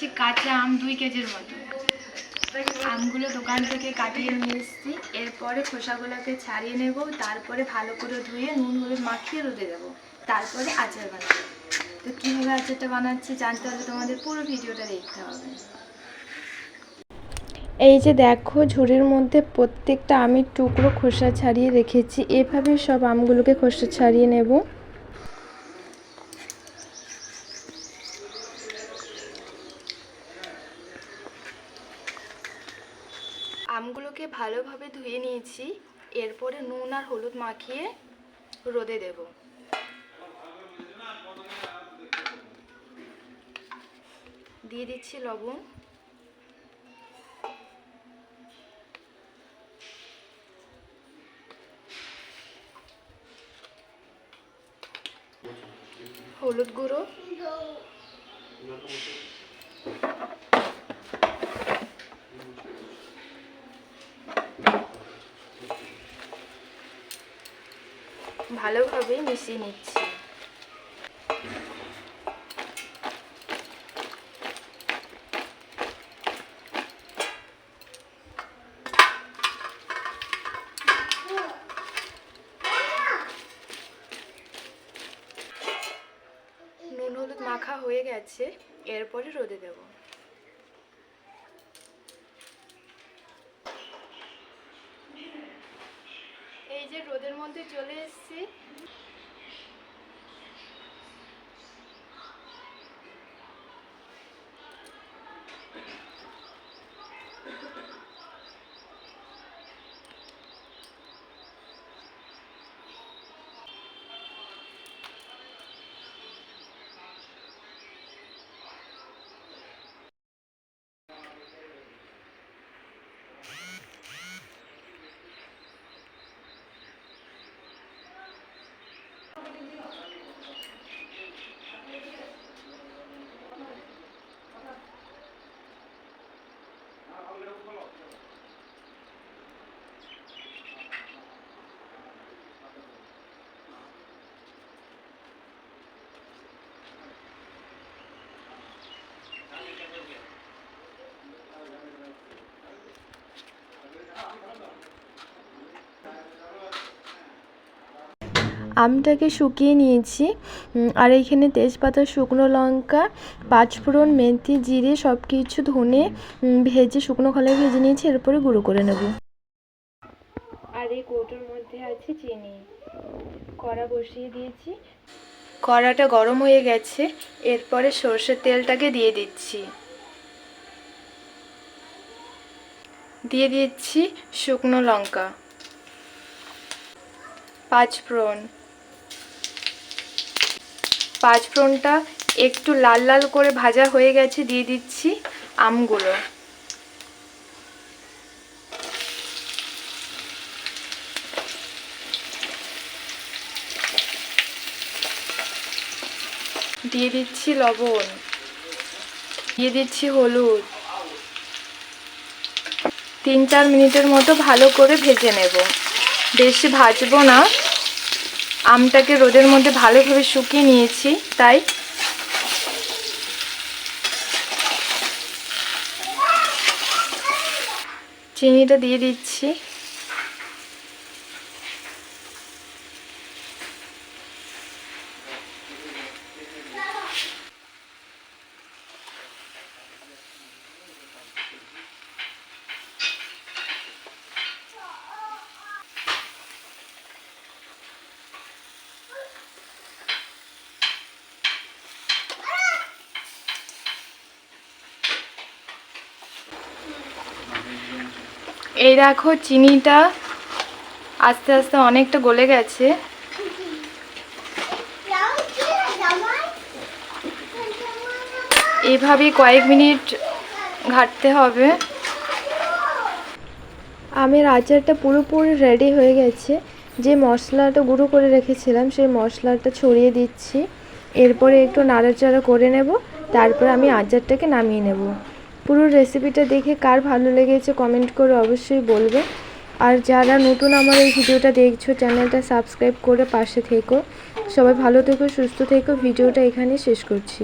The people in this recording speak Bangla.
নিয়েছি কাঁচা আম দুই কেজির মতো। আমগুলো দোকান থেকে কাটিয়ে নিয়ে এসেছি। এরপরে খোসাগুলোকে ছাড়িয়ে নেব, তারপরে ভালো করে ধুয়ে নুন, হলুদ মাখিয়ে রোদে দেবো। তারপরে আচার বানাবো। তো কীভাবে আচারটা বানাচ্ছি জানতে হলে তোমাদের পুরো ভিডিওটা দেখতে হবে। এই যে দেখো, ঝুড়ির মধ্যে প্রত্যেকটা আমের টুকরো খোসা ছাড়িয়ে রেখেছি। এভাবে সব আমগুলোকে খোসা ছাড়িয়ে নেব। আমগুলোকে ভালোভাবে ধুয়ে নিয়েছি। এরপরে নুন আর হলুদ মাখিয়ে রোদে দেব। দিয়ে দিচ্ছি লবণ। হলুদ গুঁড়ো। ভালোভাবে মিশিয়ে নিচ্ছি। নুন হলুদ মাখা হয়ে গেছে এরপরে রোদে দেব। এই যে রোদের মধ্যে চলে এসেছি। আমটাকে শুকিয়ে নিয়েছি। আর এইখানে তেজপাতা, শুকনো লঙ্কা, পাঁচফোড়ন, মেথি, জিরে সব কিছু ধনে ভেজে শুকনো খোলায় ভেজে নিয়েছি এরপরে গুঁড়ো করে নেব। আর এই কৌটোর মধ্যে আছে চিনি। কড়া বসিয়ে দিয়েছি। কড়াটা গরম হয়ে গেছে, এরপরে সর্ষের তেলটাকে দিয়ে দিচ্ছি। দিয়ে দিচ্ছি শুকনো লঙ্কা। পাঁচফোড়ন। পাঁচফোড়নটা একটু লাল লাল করে ভাজা হয়ে গেছে, দিয়ে দিচ্ছি আমগুলো। দিয়ে দিচ্ছি লবণ, দিয়ে দিচ্ছি হলুদ। তিন চার মিনিটের মতো ভালো করে ভেজে নেব। বেশি ভাজবো না। আমটাকে রোদের মধ্যে ভালোভাবে শুকিয়ে নিয়েছি তাই। চিনিটা দিয়ে দিচ্ছি। এই দেখো চিনিটা আস্তে আস্তে অনেকটা গলে গেছে। এইভাবেই কয়েক মিনিট ঘাটতে হবে। আমের আচারটা পুরোপুরি রেডি হয়ে গেছে। যে মশলাটা গুঁড়ো করে রেখেছিলাম, সেই মশলাটা ছড়িয়ে দিচ্ছি। এরপরে একটু নাড়াচাড়া করে নেব। তারপর আমি আচারটাকে নামিয়ে নেব। পুরো রেসিপিটা দেখে কার ভালো লেগেছে কমেন্ট করে অবশ্যই বলবে। আর যারা নতুন আমার এই ভিডিওটা দেখছ চ্যানেলটা সাবস্ক্রাইব করে পাশে থেকো। সবাই ভালো থেকো, সুস্থ থেকো। ভিডিওটা এখানে শেষ করছি।